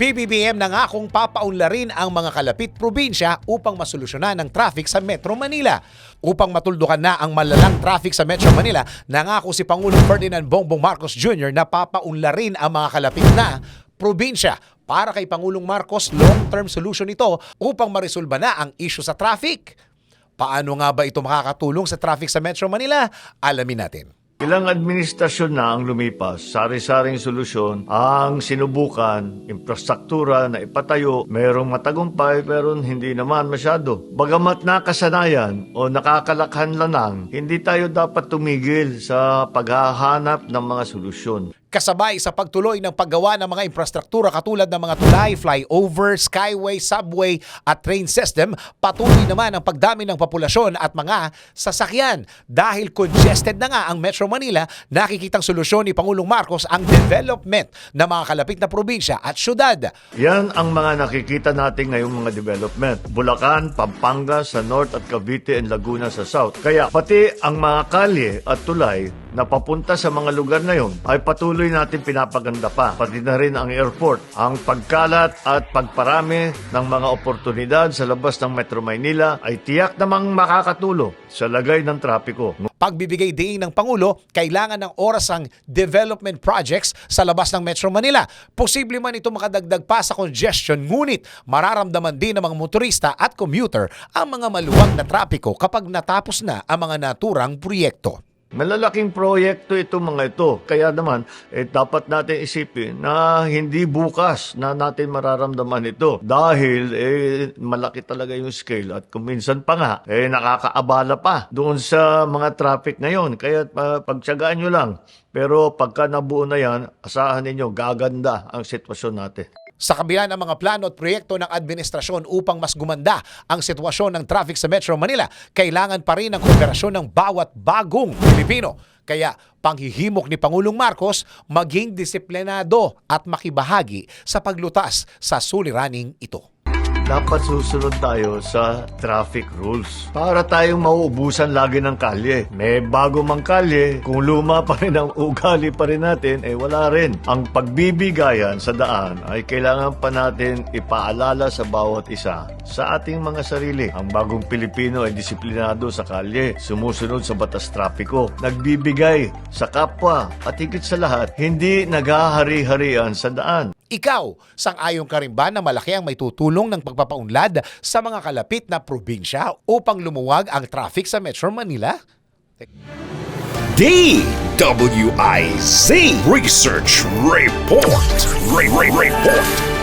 PBBM nangakong papaunlarin ang mga kalapit probinsya upang masolusyonan ang traffic sa Metro Manila. Upang matuldukan na ang malalang traffic sa Metro Manila, nangako si Pangulong Ferdinand Bongbong Marcos Jr. na papaunlarin ang mga kalapit na probinsya. Para kay Pangulong Marcos, long-term solution ito upang marisolba na ang issue sa traffic. Paano nga ba ito makakatulong sa traffic sa Metro Manila? Alamin natin. Ilang administrasyon na ang lumipas, sari-saring solusyon ang sinubukan, infrastruktura na ipatayo, merong matagumpay pero hindi naman masyado. Bagamat nakasanayan o nakakalakhan lanang, hindi tayo dapat tumigil sa paghahanap ng mga solusyon. Kasabay sa pagtuloy ng paggawa ng mga infrastruktura katulad ng mga tulay, flyover, skyway, subway at train system, patuloy naman ang pagdami ng populasyon at mga sasakyan. Dahil congested na nga ang Metro Manila, nakikitang solusyon ni Pangulong Marcos ang development ng mga kalapit na probinsya at syudad. Yan ang mga nakikita natin ngayong mga development. Bulacan, Pampanga sa North at Cavite and Laguna sa South. Kaya pati ang mga kalye at tulay na papunta sa mga lugar na yon ay patuloy natin pinapaganda pa. Pati na rin ang airport. Ang pagkalat at pagparami ng mga oportunidad sa labas ng Metro Maynila ay tiyak namang makakatulong sa lagay ng trapiko. Pagbibigay din ng Pangulo, kailangan ng oras ang development projects sa labas ng Metro Manila. Posible man ito makadagdag pa sa congestion, ngunit mararamdaman din ng mga motorista at commuter ang mga maluwag na trapiko kapag natapos na ang mga naturang proyekto. Malalaking proyekto ito mga ito. Kaya naman, eh, dapat natin isipin na hindi bukas na natin mararamdaman ito. Dahil eh, malaki talaga yung scale at kung minsan pa nga, eh, nakakaabala pa doon sa mga traffic ngayon. Kaya uh, pagtsagaan nyo lang. Pero pagka nabuo na yan, asahan ninyo, gaganda ang sitwasyon natin. Sa kabila ng mga plano at proyekto ng administrasyon upang mas gumanda ang sitwasyon ng traffic sa Metro Manila, kailangan pa rin ang kooperasyon ng bawat bagong Pilipino. Kaya panghihimok ni Pangulong Marcos maging disiplinado at makibahagi sa paglutas sa suliraning ito. Dapat susunod tayo sa traffic rules para tayong mauubusan lagi ng kalye. May bago mang kalye, kung luma pa rin ang ugali pa rin natin, eh wala rin. Ang pagbibigayan sa daan ay kailangan pa natin ipaalala sa bawat isa sa ating mga sarili. Ang bagong Pilipino ay disiplinado sa kalye, sumusunod sa batas trapiko, nagbibigay sa kapwa at higit sa lahat, hindi naghahari-harian sa daan. Ikaw, sang-ayon ka na malaki ang may tutulong ng pagpapaunlad sa mga kalapit na probinsya upang lumuwag ang traffic sa Metro Manila? DWIZ Research Report. Re- Re- Report.